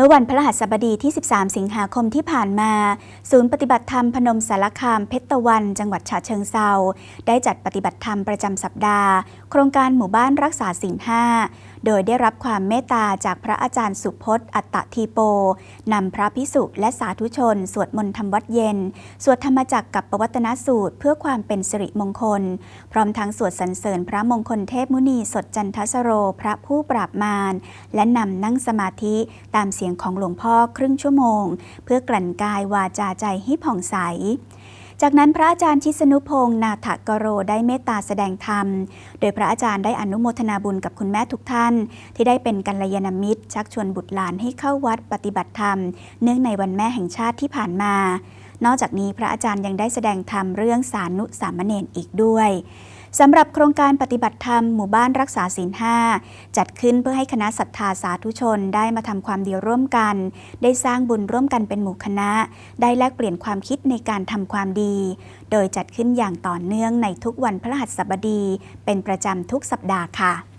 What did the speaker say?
มื่อวันพฤหัสบดีที่ 13 สิงหาคมที่ผ่านมา ศูนย์ปฏิบัติธรรมพนมสารคามเพชรตะวัน จังหวัดฉะเชิงเซาได้จัดปฏิบัติธรรมประจำสัปดาห์ โครงการหมู่บ้านรักษาศีลห้า โดยได้รับความเมตตาจากพระอาจารย์สุพจน์ อัตตทีโป นำพระพิสุและสาธุชน สวดมนต์ทำวัดเย็น สวดธรรมจักรกับปวัตนสูตร เพื่อความเป็นสิริมงคล พร้อมทั้งสวดสรรเสริญพระมงคลเทพมุนีสดจันทสโร พระผู้ปราบมาร และนำนั่งสมาธิตามเสียงของหลวงพ่อครึ่งชั่วโมง เพื่อกลั่นกายวาจาใจให้ผ่องใส จากนั้นพระอาจารย์ชิสนุพงศ์นาถกโรได้เมตตาแสดงธรรม โดยพระอาจารย์ได้อนุโมทนาบุญกับคุณแม่ทุกท่าน ที่ได้เป็นกัลยาณมิตร ชักชวนบุตรหลานให้เข้าวัดปฏิบัติธรรม เนื่องในวันแม่แห่งชาติที่ผ่านมา นอกจากนี้พระอาจารย์ยังได้แสดงธรรมเรื่องสานุสามเณรอีกด้วย สำหรับโครงการปฏิบัติธรรมหมู่บ้านรักษาศีลห้าจัดขึ้นเพื่อให้คณะศรัทธาสาธุชนได้มาทำความดีร่วมกัน ได้สร้างบุญร่วมกันเป็นหมู่คณะ ได้แลกเปลี่ยนความคิดในการทำความดี โดยจัดขึ้นอย่างต่อเนื่องในทุกวันพระหัสบดี เป็นประจำทุกสัปดาห์ค่ะ